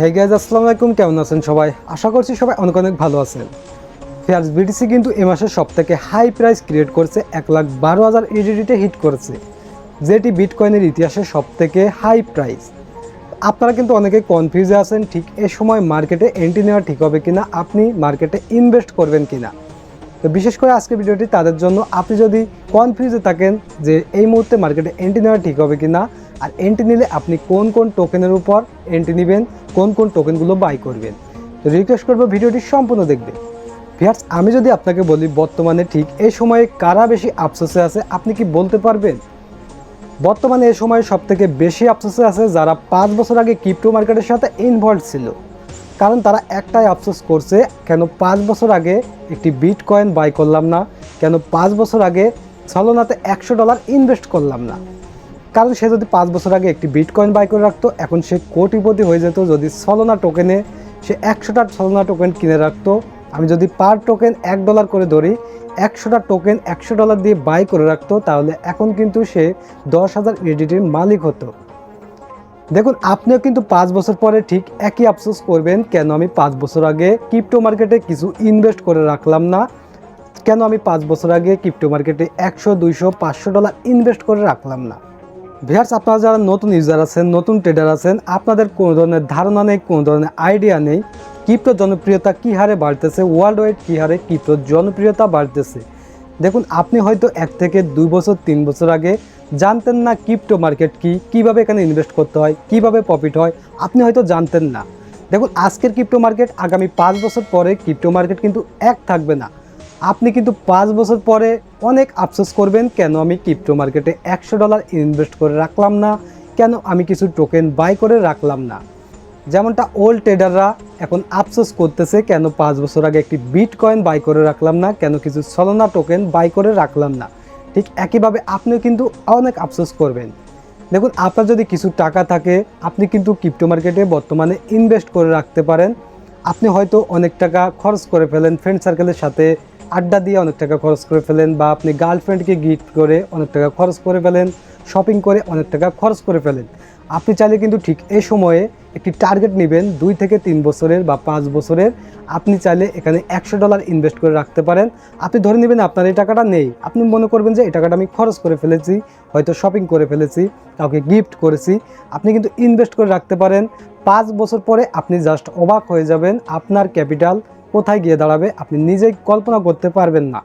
Hey guys আসসালামু আলাইকুম। কেমন আছেন সবাই? আশা করছি সবাই অনেক অনেক ভালো আছেন। ফেয়ার্স বিটিসি কিন্তু এ মাসের সব থেকে হাই প্রাইস ক্রিয়েট করছে, এক লাখ বারো হাজার ইডিডিতে হিট করেছে, যেটি বিটকয়েনের ইতিহাসে সব থেকে হাই প্রাইস আপনারা কিন্তু অনেকে কনফিউজে আছেন, ঠিক এ সময় মার্কেটে এন্ট্রি নেওয়া ঠিক হবে কিনা, আপনি মার্কেটে ইনভেস্ট করবেন কিনা। তো বিশেষ করে আজকের ভিডিওটি তাদের জন্য। আপনি যদি কনফিউজে থাকেন যে এই মুহূর্তে মার্কেটে এন্ট্রি নেওয়া ঠিক হবে কিনা আর এন্ট্রি নিলে আপনি কোন কোন টোকেনের উপর এন্ট্রি নেবেন, কোন কোন টোকেনগুলো বাই করবেন। তো রিকোয়েস্ট করব ভিডিওটি সম্পূর্ণ দেখবেন ভিয়ার্স আমি যদি আপনাকে বলি, বর্তমানে ঠিক এই সময়ে কারা বেশি আফসোসে আছে, আপনি কি বলতে পারবেন? বর্তমানে এই সময় সব থেকে বেশি আফসোসে আছে যারা পাঁচ বছর আগে ক্রিপ্টো মার্কেটের সাথে ইনভলভ ছিল। কারণ তারা একটাই আফসোস করছে, কেন পাঁচ বছর আগে একটি বিট কয়েন বাই করলাম না, কেন পাঁচ বছর আগে সলোনাতে একশো ডলার ইনভেস্ট করলাম না। কারণ সে যদি পাঁচ বছর আগে একটি বিট কয়েন বাই করে রাখতো, এখন সে কোটিপতি হয়ে যেত যদি সলোনা টোকেনে সে একশোটা সলোনা টোকেন কিনে রাখতো। আমি যদি পার টোকেন এক ডলার করে ধরি, একশোটা টোকেন একশো ডলার দিয়ে বাই করে রাখতো, তাহলে এখন কিন্তু সে দশ হাজার ইডিটির মালিক হতো। দেখুন, আপনিও কিন্তু পাঁচ বছর পরে ঠিক একই আফসোস করবেন, কেন আমি পাঁচ বছর আগে ক্রিপ্টো মার্কেটে কিছু ইনভেস্ট করে রাখলাম না? কেন আমি পাঁচ বছর আগে ক্রিপ্টো মার্কেটে একশো, দুইশো, পাঁচশো ডলার ইনভেস্ট করে রাখলাম না? ভিয়ার্স আপনারা যারা নতুন ইউজার আছেন, নতুন ট্রেডার আছেন, আপনাদের কোনো ধরনের ধারণা নেই, কোনো ধরনের আইডিয়া নেই ক্রিপ্টো জনপ্রিয়তা কী হারে বাড়তেছে ওয়ার্ল্ড ওয়াইড কী হারে ক্রিপ্টোর জনপ্রিয়তা বাড়তেছে, দেখুন, আপনি হয়তো এক থেকে দুই বছর, তিন বছর আগে জানতেন না ক্রিপ্টো মার্কেট কি, কীভাবে এখানে ইনভেস্ট করতে হয়, কীভাবে প্রফিট হয়, আপনি হয়তো জানতেন না। দেখুন, আজকের ক্রিপ্টো মার্কেট আগামী পাঁচ বছর পরে ক্রিপ্টো মার্কেট কিন্তু এক থাকবে না। আপনি কিন্তু পাঁচ বছর পরে অনেক আফসোস করবেন, কেন আমি ক্রিপ্টো মার্কেটে একশো ডলার ইনভেস্ট করে রাখলাম না? কেন আমি কিছু টোকেন বাই করে রাখলাম না? যেমনটা ওল্ড ট্রেডাররা এখন আফসোস করতেছে, কেন পাঁচ বছর আগে একটি বিট কয়েন বাই করে রাখলাম না? কেন কিছু সলনা টোকেন বাই করে রাখলাম না? ঠিক একইভাবে আপনিও কিন্তু অনেক আফসোস করবেন। দেখুন, আপনার যদি কিছু টাকা থাকে, আপনি কিন্তু ক্রিপ্টো মার্কেটে বর্তমানে ইনভেস্ট করে রাখতে পারেন। আপনি হয়তো অনেক টাকা খরচ করে ফেলেন ফ্রেন্ড সার্কেলের সাথে আড্ডা দিয়ে অনেক টাকা খরচ করে ফেলেন বা আপনি গার্লফ্রেন্ডকে গিফট করে অনেক টাকা খরচ করে ফেলেন শপিং করে অনেক টাকা খরচ করে ফেলেন। আপনি চাইলে কিন্তু ঠিক এই সময়ে একটি টার্গেট নেবেন দুই থেকে তিন বছরের বা পাঁচ বছরের। আপনি চাইলে এখানে একশো ডলার ইনভেস্ট করে রাখতে পারেন। আপনি ধরে নেবেন আপনার এই টাকাটা নেই। আপনি মনে করবেন যে এই টাকাটা আমি খরচ করে ফেলেছি, হয়তো শপিং করে ফেলেছি, কাউকে গিফট করেছি। আপনি কিন্তু ইনভেস্ট করে রাখতে পারেন। পাঁচ বছর পরে আপনি জাস্ট অবাক হয়ে যাবেন। আপনার ক্যাপিটাল কোথায় গিয়ে দাঁড়াবে আপনি নিজেই কল্পনা করতে পারবেন না।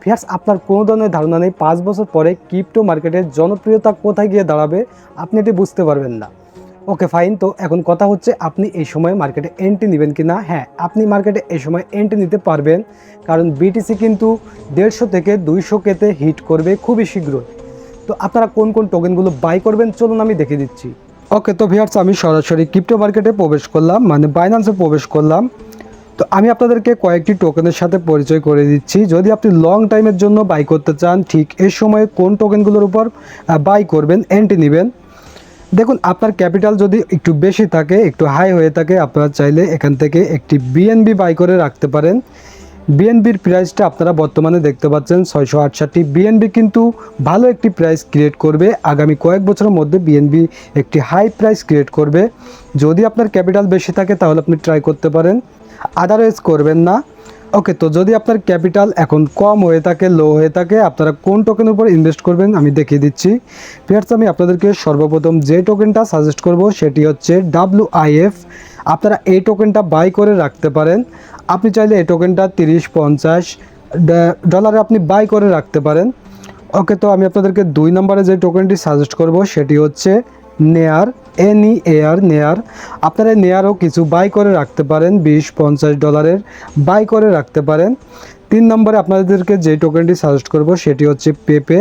ফিয়ার্স, আপনার কোনো ধরনের ধারণা নেই। পাঁচ বছর পরে ক্রিপ্টো মার্কেটের জনপ্রিয়তা কোথায় গিয়ে দাঁড়াবে আপনি এটি বুঝতে পারবেন না। Okay, fine. তো এখন কথা হচ্ছে, আপনি এই সময় মার্কেটে এন্ট্রি নেবেন কি না? হ্যাঁ আপনি মার্কেটে এই সময় এন্ট্রি নিতে পারবেন। কারণ বিটিসি কিন্তু দেড়শো থেকে দুইশো কেতে হিট করবে খুবই শীঘ্রই। তো আপনারা কোন কোন টোকেনগুলো বাই করবেন, চলুন আমি দেখে দিচ্ছি। ওকে, তো ভিয়ার্স আমি সরাসরি ক্রিপ্টো মার্কেটে প্রবেশ করলাম মানে বাইন্যান্সে প্রবেশ করলাম। তো আমি আপনাদেরকে কয়েকটি টোকেনের সাথে পরিচয় করে দিচ্ছি। যদি আপনি লং টাইমের জন্য বাই করতে চান, ঠিক এ সময়ে কোন টোকেনগুলোর উপর বাই করবেন এন্ট্রি নেবেন। দেখুন, আপনার ক্যাপিটাল যদি একটু বেশি থাকে, একটু হাই হয়ে থাকে, আপনারা চাইলে এখান থেকে একটি বিএনবি বাই করে রাখতে পারেন। বিএনবির প্রাইসটা আপনারা বর্তমানে দেখতে পাচ্ছেন ছয়শো আটষট্টি। বিএনবি কিন্তু ভালো একটি প্রাইস ক্রিয়েট করবে। আগামী কয়েক বছরের মধ্যে বিএনবি একটি হাই প্রাইস ক্রিয়েট করবে। যদি আপনার ক্যাপিটাল বেশি থাকে তাহলে আপনি ট্রাই করতে পারেন। আদারওয়াইজ করবেন না। ওকে তো যদি আপনার ক্যাপিটাল এখন কম হয়ে থাকে লো হয়ে থাকে, আপনারা কোন টোকেনের উপর ইনভেস্ট করবেন আমি দেখিয়ে দিচ্ছি। ফিয়ার্স আমি আপনাদেরকে সর্বপ্রথম যে টোকেনটা সাজেস্ট করব, সেটি হচ্ছে ডাব্লু আপনারা এই টোকেনটা বাই করে রাখতে পারেন। আপনি চাইলে এই টোকেনটা তিরিশ, পঞ্চাশ ডলারে আপনি বাই করে রাখতে পারেন। ওকে তো আমি আপনাদেরকে দুই নম্বরে যে টোকেনটি সাজেস্ট করব, সেটি হচ্ছে নেয়ার এনই এয়ার নেয়ার। আপনারা নেয়ারও কিছু বাই করে রাখতে পারেন, বিশ, পঞ্চাশ ডলারের বাই করে রাখতে পারেন। তিন নম্বরে আপনাদেরকে যে টোকেনটি সাজেস্ট করব, সেটি হচ্ছে পেপে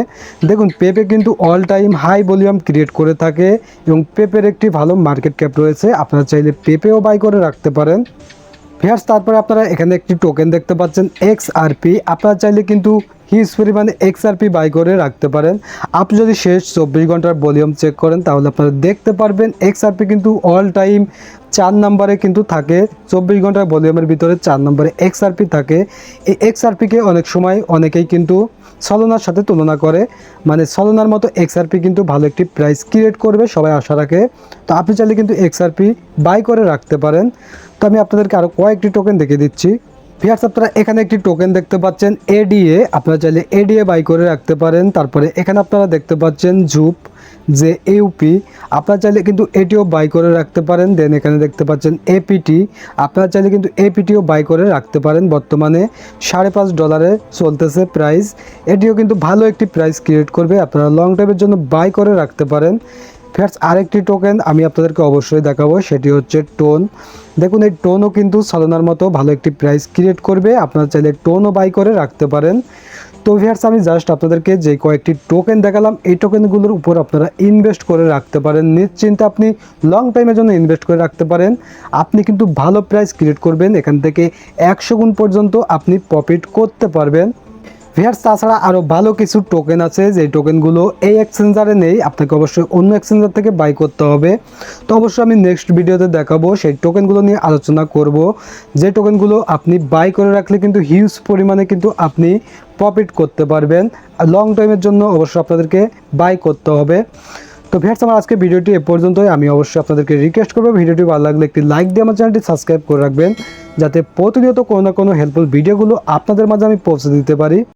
দেখুন পেপে কিন্তু all time high volume create করে থাকে এবং পেপের একটি ভালো মার্কেট ক্যাপ রয়েছে। আপনারা চাইলে পেপেও বাই করে রাখতে পারেন। ফিয়ার্স তারপরে আপনারা এখানে একটি টোকেন দেখতে পাচ্ছেন এক্স আর পি আপনারা চাইলে কিন্তু হিউজ পরিমাণে এক্স আরপি বাই করে রাখতে পারেন। আপনি যদি শেষ চব্বিশ ঘণ্টার ভলিউম চেক করেন, তাহলে আপনারা দেখতে পারবেন এক্স আরপি কিন্তু অল টাইম চার নম্বরে কিন্তু থাকে। চব্বিশ ঘণ্টার ভলিউমের ভিতরে চার নম্বরে এক্সআরপি থাকে। এই এক্সআরপিকে অনেক সময় অনেকেই কিন্তু সলোনার সাথে তুলনা করে। মানে সলোনার মতো এক্সআরপি কিন্তু ভালো একটি প্রাইস ক্রিয়েট করবে, সবাই আশা রাখে। তো আপনি চাইলে কিন্তু এক্সআরপি বাই করে রাখতে পারেন। তো আমি আপনাদেরকে আরও কয়েকটি টোকেন দেখিয়ে দিচ্ছি। ভিয়ার্স আপনারা এখানে একটি টোকেন দেখতে পাচ্ছেন এডিএ আপনারা চাইলে এডিএ বাই করে রাখতে পারেন। তারপরে এখানে আপনারা দেখতে পাচ্ছেন জুপ যে ইউপি আপনারা চাইলে কিন্তু এটিও বাই করে রাখতে পারেন। দেন এখানে দেখতে পাচ্ছেন এপিটি আপনারা চাইলে কিন্তু এপিটিও বাই করে রাখতে পারেন। বর্তমানে সাড়ে পাঁচ ডলারে চলতেছে প্রাইস এটিও কিন্তু ভালো একটি প্রাইস ক্রিয়েট করবে। আপনারা লং টাইমের জন্য বাই করে রাখতে পারেন। ফ্যাটস আরেকটি টোকেন আমি আপনাদেরকে অবশ্যই দেখাবো, সেটি হচ্ছে টোন। দেখুন, এই টোনও কিন্তু সালোনার মতো ভালো একটি প্রাইস ক্রিয়েট করবে। আপনারা চাইলে টোনও বাই করে রাখতে পারেন। তো ভিয়ার্স আমি জাস্ট আপনাদেরকে যে কয়েকটি টোকেন দেখালাম, এই টোকেনগুলোর উপর আপনারা ইনভেস্ট করে রাখতে পারেন। নিশ্চিন্তে আপনি লং টাইমের জন্য ইনভেস্ট করে রাখতে পারেন। আপনি কিন্তু ভালো প্রাইস ক্রিয়েট করবেন। এখান থেকে একশো গুণ পর্যন্ত আপনি প্রফিট করতে পারবেন। ভিয়ার্স, তাছাড়া আরও ভালো কিছু টোকেন আছে যে টোকেনগুলো এই এক্সচেঞ্জারে নেই, আপনাকে অবশ্যই অন্য এক্সচেঞ্জার থেকে বাই করতে হবে। তো অবশ্যই আমি নেক্সট ভিডিওতে দেখাবো সেই টোকেনগুলো নিয়ে আলোচনা করব। যে টোকেনগুলো আপনি বাই করে রাখলে কিন্তু হিউজ পরিমাণে কিন্তু আপনি প্রফিট করতে পারবেন। লং টাইমের জন্য অবশ্যই আপনাদেরকে বাই করতে হবে। তো ভিয়ার্স, আমার আজকে ভিডিওটি এ পর্যন্তই। আমি অবশ্যই আপনাদেরকে রিকোয়েস্ট করব। ভিডিওটি ভালো লাগলে একটি লাইক দিয়ে আমার চ্যানেলটি সাবস্ক্রাইব করে রাখবেন, যাতে প্রতিনিয়ত কোনো না কোনো হেল্পফুল ভিডিওগুলো আপনাদের মাঝে আমি পৌঁছে দিতে পারি।